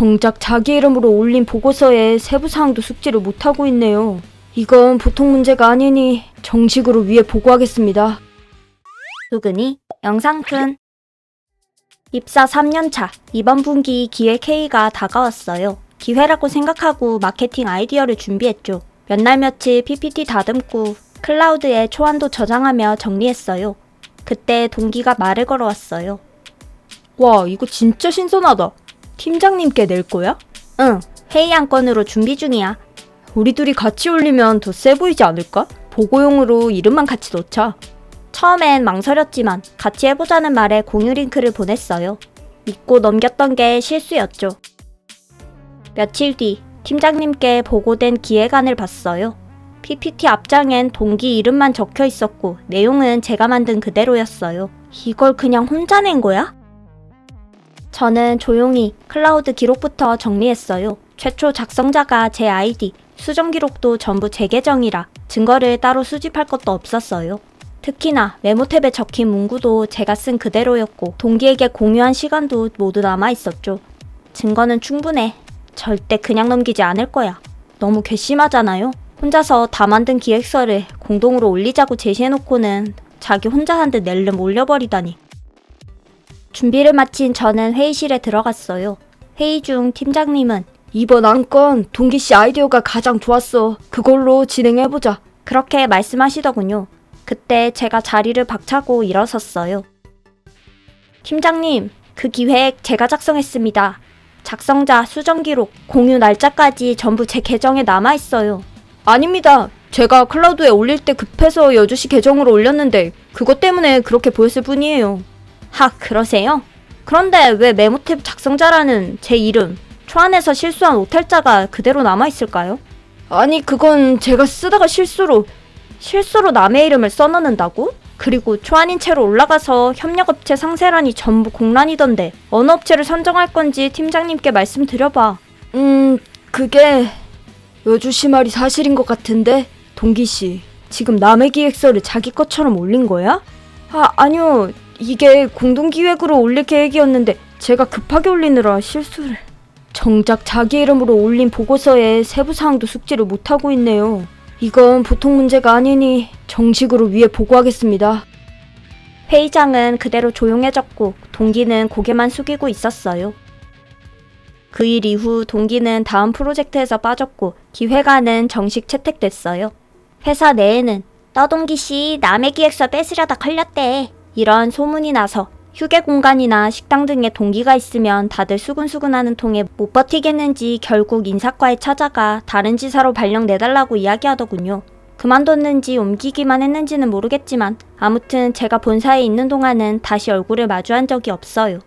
정작 자기 이름으로 올린 보고서에 세부 사항도 숙지를 못하고 있네요. 이건 보통 문제가 아니니 정식으로 위에 보고하겠습니다. 수근이 영상툰 입사 3년차 이번 분기 기획 회의가 다가왔어요. 기회라고 생각하고 마케팅 아이디어를 준비했죠. 몇 날 며칠 PPT 다듬고 클라우드에 초안도 저장하며 정리했어요. 그때 동기가 말을 걸어왔어요. 와, 이거 진짜 신선하다. 팀장님께 낼 거야? 응, 회의 안 건으로 준비 중이야. 우리 둘이 같이 올리면 더 세 보이지 않을까? 보고용으로 이름만 같이 넣자. 처음엔 망설였지만 같이 해보자는 말에 공유 링크를 보냈어요. 믿고 넘겼던 게 실수였죠. 며칠 뒤 팀장님께 보고된 기획안을 봤어요. PPT 앞장엔 동기 이름만 적혀 있었고 내용은 제가 만든 그대로였어요. 이걸 그냥 혼자 낸 거야? 저는 조용히 클라우드 기록부터 정리했어요. 최초 작성자가 제 아이디, 수정 기록도 전부 제 계정이라 증거를 따로 수집할 것도 없었어요. 특히나 메모 탭에 적힌 문구도 제가 쓴 그대로였고 동기에게 공유한 시간도 모두 남아 있었죠. 증거는 충분해. 절대 그냥 넘기지 않을 거야. 너무 괘씸하잖아요. 혼자서 다 만든 기획서를 공동으로 올리자고 제시해놓고는 자기 혼자 한 듯 낼름 올려버리다니. 준비를 마친 저는 회의실에 들어갔어요. 회의 중 팀장님은 이번 안건 동기 씨 아이디어가 가장 좋았어. 그걸로 진행해보자. 그렇게 말씀하시더군요. 그때 제가 자리를 박차고 일어섰어요. 팀장님, 그 기획 제가 작성했습니다. 작성자, 수정 기록, 공유 날짜까지 전부 제 계정에 남아 있어요. 아닙니다. 제가 클라우드에 올릴 때 급해서 여주씨 계정으로 올렸는데 그것 때문에 그렇게 보였을 뿐이에요. 하, 그러세요? 그런데 왜 메모탭 작성자라는 제 이름, 초안에서 실수한 오탈자가 그대로 남아 있을까요? 아니 그건 제가 쓰다가 실수로 실수로 남의 이름을 써넣는다고? 그리고 초안인 채로 올라가서 협력업체 상세란이 전부 공란이던데 어느 업체를 선정할 건지 팀장님께 말씀드려봐. 음 그게 여주 씨 말이 사실인 것 같은데 동기 씨 지금 남의 기획서를 자기 것처럼 올린 거야? 아 아니요 이게 공동기획으로 올릴 계획이었는데 제가 급하게 올리느라 실수를 정작 자기 이름으로 올린 보고서에 세부 사항도 숙지를 못하고 있네요. 이건 보통 문제가 아니니 정식으로 위에 보고하겠습니다. 회의장은 그대로 조용해졌고 동기는 고개만 숙이고 있었어요. 그 일 이후 동기는 다음 프로젝트에서 빠졌고 기획안은 정식 채택됐어요. 회사 내에는 떠동기 씨 남의 기획서 뺏으려다 걸렸대. 이런 소문이 나서 휴게 공간이나 식당 등에 동기가 있으면 다들 수근수근하는 통에 못 버티겠는지 결국 인사과에 찾아가 다른 지사로 발령 내달라고 이야기하더군요. 그만뒀는지 옮기기만 했는지는 모르겠지만 아무튼 제가 본사에 있는 동안은 다시 얼굴을 마주한 적이 없어요.